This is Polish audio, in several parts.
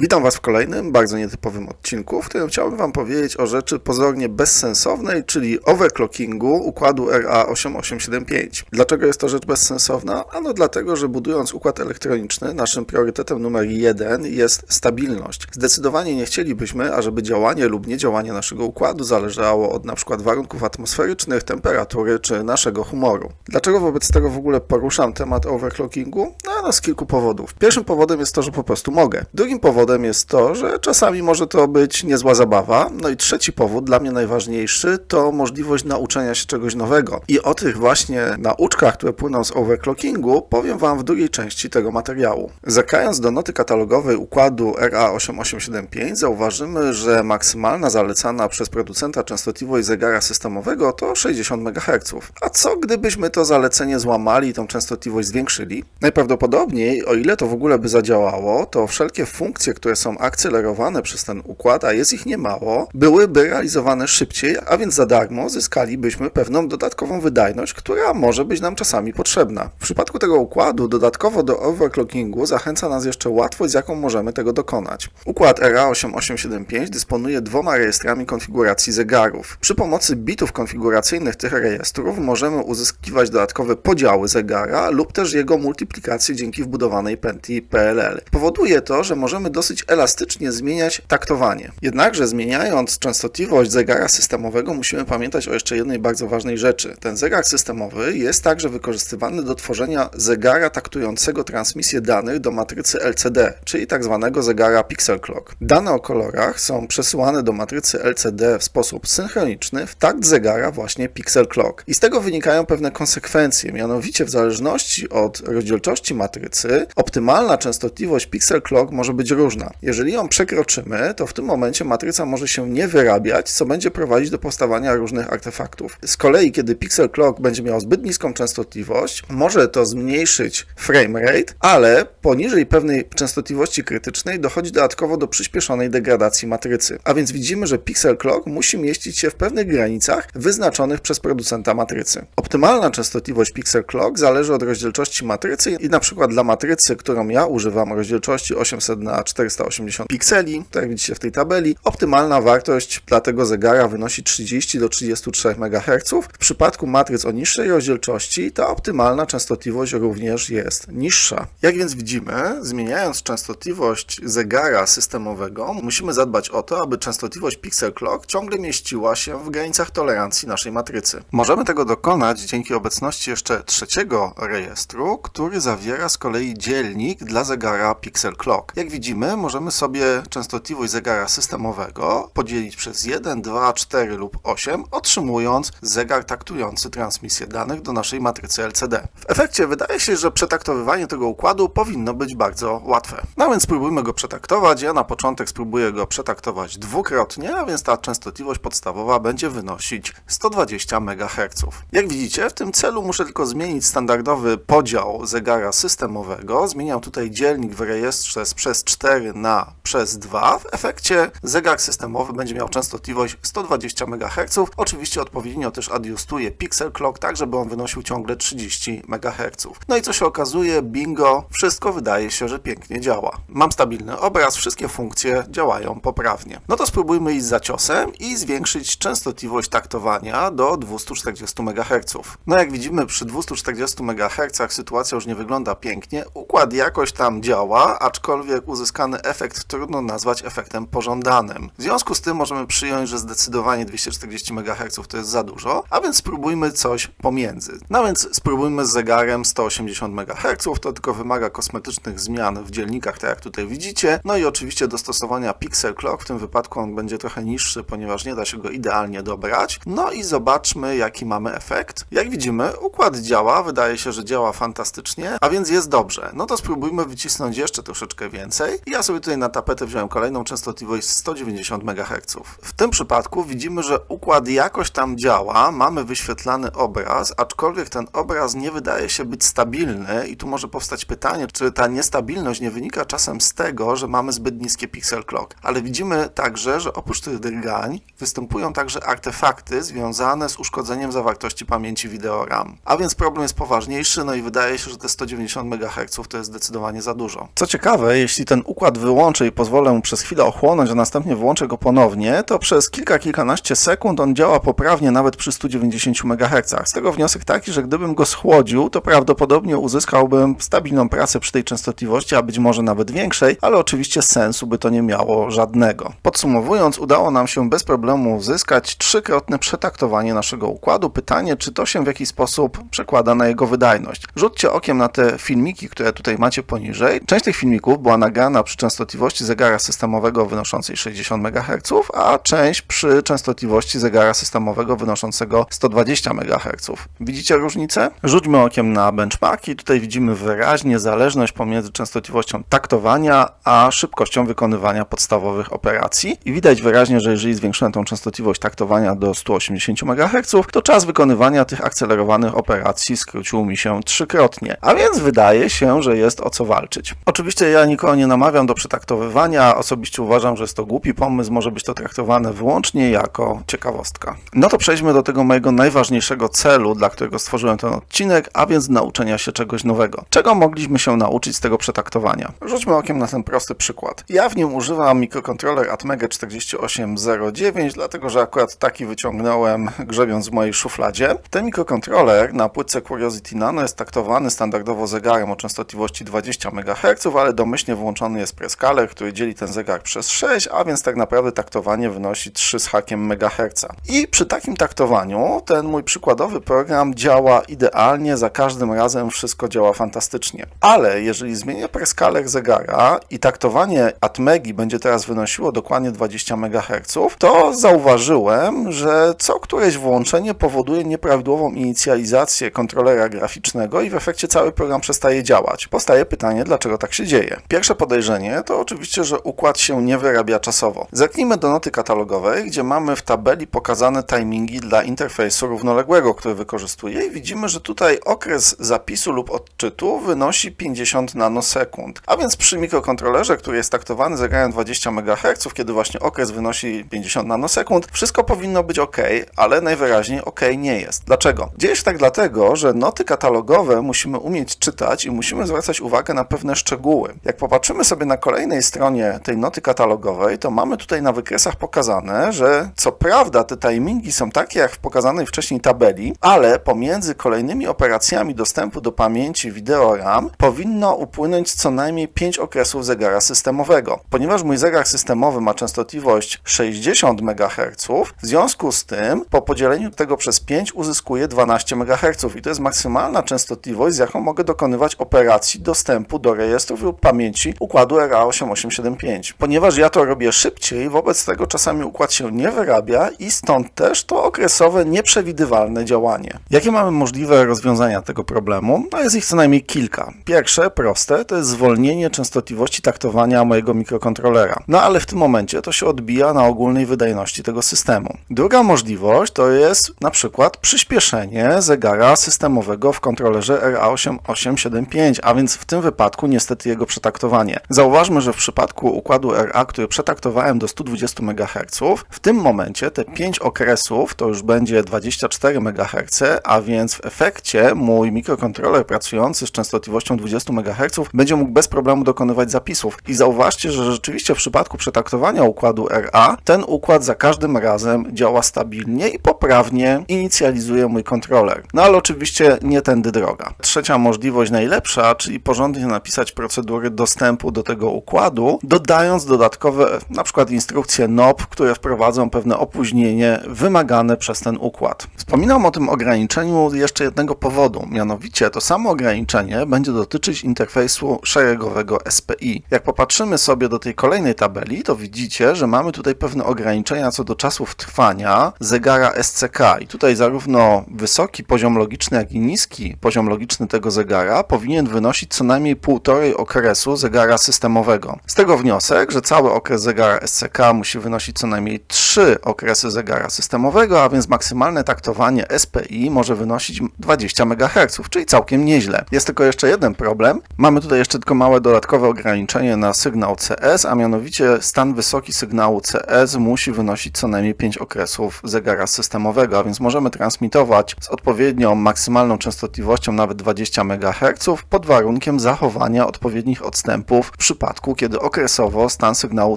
Witam Was w kolejnym, bardzo nietypowym odcinku, w którym chciałbym Wam powiedzieć o rzeczy pozornie bezsensownej, czyli overclockingu układu RA8875. Dlaczego jest to rzecz bezsensowna? Ano dlatego, że budując układ elektroniczny, naszym priorytetem numer jeden jest stabilność. Zdecydowanie nie chcielibyśmy, ażeby działanie lub niedziałanie naszego układu zależało od np. warunków atmosferycznych, temperatury czy naszego humoru. Dlaczego wobec tego w ogóle poruszam temat overclockingu? No, no z kilku powodów. Pierwszym powodem jest to, że po prostu mogę. Drugim powodem jest to, że czasami może to być niezła zabawa. No i trzeci powód, dla mnie najważniejszy, to możliwość nauczenia się czegoś nowego. I o tych właśnie nauczkach, które płyną z overclockingu, powiem Wam w drugiej części tego materiału. Zerkając do noty katalogowej układu RA8875, zauważymy, że maksymalna zalecana przez producenta częstotliwość zegara systemowego to 60 MHz. A co gdybyśmy to zalecenie złamali i tą częstotliwość zwiększyli? Najprawdopodobniej, o ile to w ogóle by zadziałało, to wszelkie funkcje, które są akcelerowane przez ten układ, a jest ich niemało, byłyby realizowane szybciej, a więc za darmo zyskalibyśmy pewną dodatkową wydajność, która może być nam czasami potrzebna. W przypadku tego układu dodatkowo do overclockingu zachęca nas jeszcze łatwość, z jaką możemy tego dokonać. Układ RA8875 dysponuje dwoma rejestrami konfiguracji zegarów. Przy pomocy bitów konfiguracyjnych tych rejestrów możemy uzyskiwać dodatkowe podziały zegara lub też jego multiplikację dzięki wbudowanej pętli PLL. Powoduje to, że możemy dosyć elastycznie zmieniać taktowanie. Jednakże zmieniając częstotliwość zegara systemowego musimy pamiętać o jeszcze jednej bardzo ważnej rzeczy. Ten zegar systemowy jest także wykorzystywany do tworzenia zegara taktującego transmisję danych do matrycy LCD, czyli tak zwanego zegara pixel clock. Dane o kolorach są przesyłane do matrycy LCD w sposób synchroniczny w takt zegara właśnie pixel clock. I z tego wynikają pewne konsekwencje, mianowicie w zależności od rozdzielczości matrycy optymalna częstotliwość pixel clock może być różna. Jeżeli ją przekroczymy, to w tym momencie matryca może się nie wyrabiać, co będzie prowadzić do powstawania różnych artefaktów. Z kolei, kiedy pixel clock będzie miał zbyt niską częstotliwość, może to zmniejszyć frame rate, ale poniżej pewnej częstotliwości krytycznej dochodzi dodatkowo do przyspieszonej degradacji matrycy. A więc widzimy, że pixel clock musi mieścić się w pewnych granicach wyznaczonych przez producenta matrycy. Optymalna częstotliwość pixel clock zależy od rozdzielczości matrycy i na przykład dla matrycy, którą ja używam rozdzielczości 800 na 480 pikseli, tak jak widzicie w tej tabeli, optymalna wartość dla tego zegara wynosi 30 do 33 MHz. W przypadku matryc o niższej rozdzielczości ta optymalna częstotliwość również jest niższa. Jak więc widzimy, zmieniając częstotliwość zegara systemowego, musimy zadbać o to, aby częstotliwość pixel clock ciągle mieściła się w granicach tolerancji naszej matrycy. Możemy tego dokonać dzięki obecności jeszcze trzeciego rejestru, który zawiera z kolei dzielnik dla zegara pixel clock. Jak widzimy, możemy sobie częstotliwość zegara systemowego podzielić przez 1, 2, 4 lub 8, otrzymując zegar taktujący transmisję danych do naszej matrycy LCD. W efekcie wydaje się, że przetaktowywanie tego układu powinno być bardzo łatwe. No więc spróbujmy go przetaktować. Ja na początek spróbuję go przetaktować dwukrotnie, a więc ta częstotliwość podstawowa będzie wynosić 120 MHz. Jak widzicie, w tym celu muszę tylko zmienić standardowy podział zegara systemowego. Zmieniam tutaj dzielnik w rejestrze przez 4 na przez 2. W efekcie zegar systemowy będzie miał częstotliwość 120 MHz. Oczywiście odpowiednio też adiustuję pixel clock, tak żeby on wynosił ciągle 30 MHz. No i co się okazuje? Bingo, wszystko wydaje się, że pięknie działa. Mam stabilny obraz, wszystkie funkcje działają poprawnie. No to spróbujmy iść za ciosem i zwiększyć częstotliwość taktowania do 240 MHz. No jak widzimy przy 240 MHz sytuacja już nie wygląda pięknie. Układ jakoś tam działa, aczkolwiek uzyskany efekt trudno nazwać efektem pożądanym. W związku z tym możemy przyjąć, że zdecydowanie 240 MHz to jest za dużo, a więc spróbujmy coś pomiędzy. No więc spróbujmy z zegarem 180 MHz, to tylko wymaga kosmetycznych zmian w dzielnikach, tak jak tutaj widzicie, no i oczywiście dostosowania pixel clock, w tym wypadku on będzie trochę niższy, ponieważ nie da się go idealnie dobrać. No i zobaczmy, jaki mamy efekt. Jak widzimy, układ działa, wydaje się, że działa fantastycznie, a więc jest dobrze. No to spróbujmy wycisnąć jeszcze troszeczkę więcej. Ja sobie tutaj na tapetę wziąłem kolejną częstotliwość 190 MHz. W tym przypadku widzimy, że układ jakoś tam działa, mamy wyświetlany obraz, aczkolwiek ten obraz nie wydaje się być stabilny i tu może powstać pytanie, czy ta niestabilność nie wynika czasem z tego, że mamy zbyt niskie pixel clock. Ale widzimy także, że oprócz tych drgań występują także artefakty związane z uszkodzeniem zawartości pamięci wideo RAM. A więc problem jest poważniejszy, no i wydaje się, że te 190 MHz to jest zdecydowanie za dużo. Co ciekawe, jeśli ten układ układ wyłączę i pozwolę mu przez chwilę ochłonąć, a następnie wyłączę go ponownie, to przez kilka, kilkanaście sekund on działa poprawnie nawet przy 190 MHz. Z tego wniosek taki, że gdybym go schłodził, to prawdopodobnie uzyskałbym stabilną pracę przy tej częstotliwości, a być może nawet większej, ale oczywiście sensu by to nie miało żadnego. Podsumowując, udało nam się bez problemu uzyskać trzykrotne przetaktowanie naszego układu. Pytanie, czy to się w jakiś sposób przekłada na jego wydajność. Rzućcie okiem na te filmiki, które tutaj macie poniżej. Część tych filmików była nagrana przy częstotliwości zegara systemowego wynoszącej 60 MHz, a część przy częstotliwości zegara systemowego wynoszącego 120 MHz. Widzicie różnicę? Rzućmy okiem na benchmarki. Tutaj widzimy wyraźnie zależność pomiędzy częstotliwością taktowania a szybkością wykonywania podstawowych operacji. I widać wyraźnie, że jeżeli zwiększyłem tą częstotliwość taktowania do 180 MHz, to czas wykonywania tych akcelerowanych operacji skrócił mi się trzykrotnie. A więc wydaje się, że jest o co walczyć. Oczywiście ja nikogo nie namawiam do przetaktowywania. Osobiście uważam, że jest to głupi pomysł. Może być to traktowane wyłącznie jako ciekawostka. No to przejdźmy do tego mojego najważniejszego celu, dla którego stworzyłem ten odcinek, a więc nauczenia się czegoś nowego. Czego mogliśmy się nauczyć z tego przetaktowania? Rzućmy okiem na ten prosty przykład. Ja w nim używam mikrokontroler Atmega 4809, dlatego że akurat taki wyciągnąłem grzebiąc w mojej szufladzie. Ten mikrokontroler na płytce Curiosity Nano jest taktowany standardowo zegarem o częstotliwości 20 MHz, ale domyślnie włączony jest preskaler, który dzieli ten zegar przez 6, a więc tak naprawdę taktowanie wynosi 3 z hakiem MHz. I przy takim taktowaniu ten mój przykładowy program działa idealnie, za każdym razem wszystko działa fantastycznie. Ale jeżeli zmienię preskaler zegara i taktowanie Atmegi będzie teraz wynosiło dokładnie 20 MHz, to zauważyłem, że co któreś włączenie powoduje nieprawidłową inicjalizację kontrolera graficznego i w efekcie cały program przestaje działać. Powstaje pytanie, dlaczego tak się dzieje. Pierwsze podejrzenie to oczywiście, że układ się nie wyrabia czasowo. Zerknijmy do noty katalogowej, gdzie mamy w tabeli pokazane timingi dla interfejsu równoległego, który wykorzystuję i widzimy, że tutaj okres zapisu lub odczytu wynosi 50 nanosekund. A więc przy mikrokontrolerze, który jest taktowany zegarem 20 MHz, kiedy właśnie okres wynosi 50 nanosekund, wszystko powinno być ok, ale najwyraźniej ok nie jest. Dlaczego? Dzieje się tak dlatego, że noty katalogowe musimy umieć czytać i musimy zwracać uwagę na pewne szczegóły. Jak popatrzymy sobie na kolejnej stronie tej noty katalogowej, to mamy tutaj na wykresach pokazane, że co prawda te timingi są takie jak w pokazanej wcześniej tabeli, ale pomiędzy kolejnymi operacjami dostępu do pamięci wideo RAM powinno upłynąć co najmniej 5 okresów zegara systemowego. Ponieważ mój zegar systemowy ma częstotliwość 60 MHz, w związku z tym po podzieleniu tego przez 5 uzyskuję 12 MHz i to jest maksymalna częstotliwość, z jaką mogę dokonywać operacji dostępu do rejestrów lub pamięci układu RA8875. Ponieważ ja to robię szybciej, wobec tego czasami układ się nie wyrabia i stąd też to okresowe, nieprzewidywalne działanie. Jakie mamy możliwe rozwiązania tego problemu? No jest ich co najmniej kilka. Pierwsze, proste, to jest zwolnienie częstotliwości taktowania mojego mikrokontrolera. No ale w tym momencie to się odbija na ogólnej wydajności tego systemu. Druga możliwość to jest na przykład przyspieszenie zegara systemowego w kontrolerze RA8875, a więc w tym wypadku niestety jego przetaktowanie. Zauważmy, że w przypadku układu RA, który przetaktowałem do 120 MHz, w tym momencie te 5 okresów to już będzie 24 MHz, a więc w efekcie mój mikrokontroler pracujący z częstotliwością 20 MHz będzie mógł bez problemu dokonywać zapisów. I zauważcie, że rzeczywiście w przypadku przetaktowania układu RA ten układ za każdym razem działa stabilnie i poprawnie inicjalizuje mój kontroler. No ale oczywiście nie tędy droga. Trzecia możliwość najlepsza, czyli porządnie napisać procedury dostępu do tego układu, dodając dodatkowe na przykład instrukcje NOP, które wprowadzą pewne opóźnienie wymagane przez ten układ. Wspominam o tym ograniczeniu jeszcze jednego powodu, mianowicie to samo ograniczenie będzie dotyczyć interfejsu szeregowego SPI. Jak popatrzymy sobie do tej kolejnej tabeli, to widzicie, że mamy tutaj pewne ograniczenia co do czasów trwania zegara SCK i tutaj zarówno wysoki poziom logiczny, jak i niski poziom logiczny tego zegara powinien wynosić co najmniej półtorej okresu zegara systemowego. Z tego wniosek, że cały okres zegara SCK musi wynosić co najmniej 3 okresy zegara systemowego, a więc maksymalne taktowanie SPI może wynosić 20 MHz, czyli całkiem nieźle. Jest tylko jeszcze jeden problem. Mamy tutaj jeszcze tylko małe dodatkowe ograniczenie na sygnał CS, a mianowicie stan wysoki sygnału CS musi wynosić co najmniej 5 okresów zegara systemowego, a więc możemy transmitować z odpowiednią maksymalną częstotliwością nawet 20 MHz pod warunkiem zachowania odpowiednich odstępów przy przypadku, kiedy okresowo stan sygnału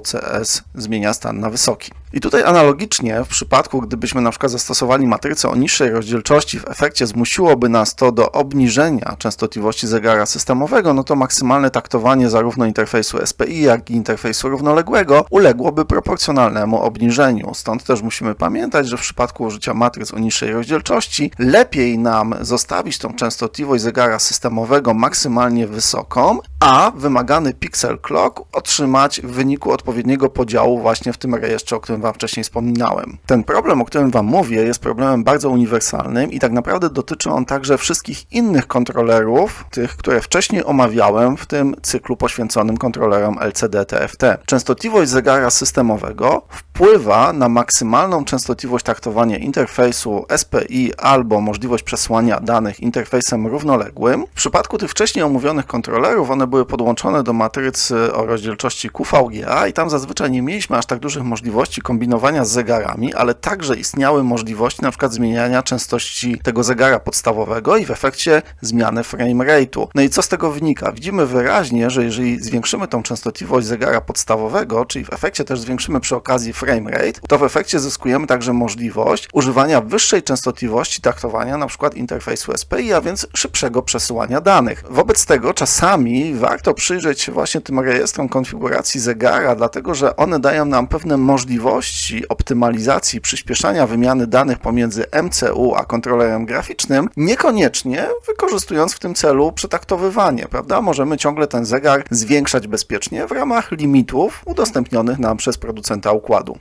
CS zmienia stan na wysoki. I tutaj analogicznie, w przypadku, gdybyśmy na przykład zastosowali matrycę o niższej rozdzielczości, w efekcie zmusiłoby nas to do obniżenia częstotliwości zegara systemowego, no to maksymalne taktowanie zarówno interfejsu SPI, jak i interfejsu równoległego uległoby proporcjonalnemu obniżeniu. Stąd też musimy pamiętać, że w przypadku użycia matryc o niższej rozdzielczości lepiej nam zostawić tą częstotliwość zegara systemowego maksymalnie wysoką, a wymagany pixel clock otrzymać w wyniku odpowiedniego podziału właśnie w tym rejestrze, o którym Wam wcześniej wspominałem. Ten problem, o którym Wam mówię, jest problemem bardzo uniwersalnym i tak naprawdę dotyczy on także wszystkich innych kontrolerów, tych, które wcześniej omawiałem w tym cyklu poświęconym kontrolerom LCD-TFT. Częstotliwość zegara systemowego wpływa na maksymalną częstotliwość taktowania interfejsu SPI albo możliwość przesłania danych interfejsem równoległym. W przypadku tych wcześniej omówionych kontrolerów one były podłączone do matrycy o rozdzielczości QVGA i tam zazwyczaj nie mieliśmy aż tak dużych możliwości kombinowania z zegarami, ale także istniały możliwości na przykład zmieniania częstości tego zegara podstawowego i w efekcie zmiany frame rate'u. No i co z tego wynika? Widzimy wyraźnie, że jeżeli zwiększymy tą częstotliwość zegara podstawowego, czyli w efekcie też zwiększymy przy okazji frame rate, to w efekcie zyskujemy także możliwość używania wyższej częstotliwości taktowania na przykład interfejsu SPI, a więc szybszego przesyłania danych. Wobec tego czasami warto przyjrzeć się właśnie tym rejestrom konfiguracji zegara, dlatego że one dają nam pewne możliwości optymalizacji, przyspieszania wymiany danych pomiędzy MCU a kontrolerem graficznym, niekoniecznie wykorzystując w tym celu przetaktowywanie, prawda? Możemy ciągle ten zegar zwiększać bezpiecznie w ramach limitów udostępnionych nam przez producenta układu.